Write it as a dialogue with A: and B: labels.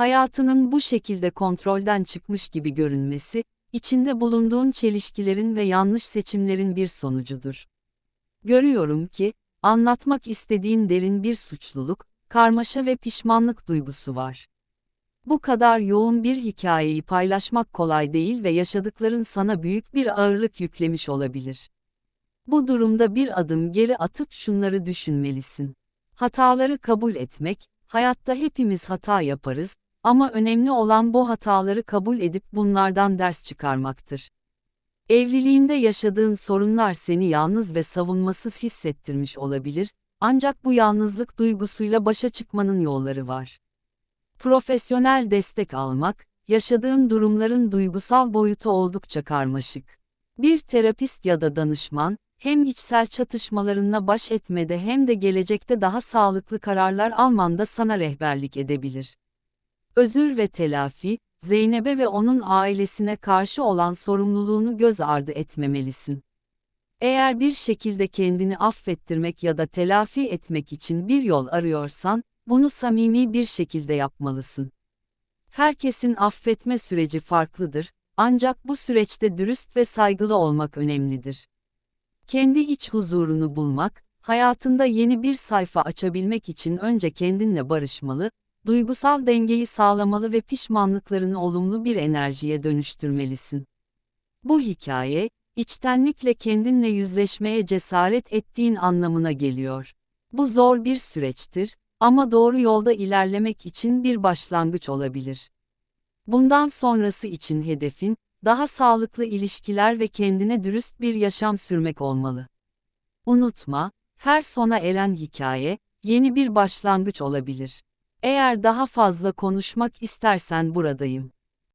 A: Hayatının bu şekilde kontrolden çıkmış gibi görünmesi, içinde bulunduğun çelişkilerin ve yanlış seçimlerin bir sonucudur. Görüyorum ki, anlatmak istediğin derin bir suçluluk, karmaşa ve pişmanlık duygusu var. Bu kadar yoğun bir hikayeyi paylaşmak kolay değil ve yaşadıkların sana büyük bir ağırlık yüklemiş olabilir. Bu durumda bir adım geri atıp şunları düşünmelisin. Hataları kabul etmek, hayatta hepimiz hata yaparız, ama önemli olan bu hataları kabul edip bunlardan ders çıkarmaktır. Evliliğinde yaşadığın sorunlar seni yalnız ve savunmasız hissettirmiş olabilir, ancak bu yalnızlık duygusuyla başa çıkmanın yolları var. Profesyonel destek almak, yaşadığın durumların duygusal boyutu oldukça karmaşık. Bir terapist ya da danışman, hem içsel çatışmalarınla baş etmede hem de gelecekte daha sağlıklı kararlar almanda sana rehberlik edebilir. Özür ve telafi, Zeynep'e ve onun ailesine karşı olan sorumluluğunu göz ardı etmemelisin. Eğer bir şekilde kendini affettirmek ya da telafi etmek için bir yol arıyorsan, bunu samimi bir şekilde yapmalısın. Herkesin affetme süreci farklıdır, ancak bu süreçte dürüst ve saygılı olmak önemlidir. Kendi iç huzurunu bulmak, hayatında yeni bir sayfa açabilmek için önce kendinle barışmalı, duygusal dengeyi sağlamalı ve pişmanlıklarını olumlu bir enerjiye dönüştürmelisin. Bu hikaye, içtenlikle kendinle yüzleşmeye cesaret ettiğin anlamına geliyor. Bu zor bir süreçtir ama doğru yolda ilerlemek için bir başlangıç olabilir. Bundan sonrası için hedefin, daha sağlıklı ilişkiler ve kendine dürüst bir yaşam sürmek olmalı. Unutma, her sona eren hikaye, yeni bir başlangıç olabilir. Eğer daha fazla konuşmak istersen buradayım.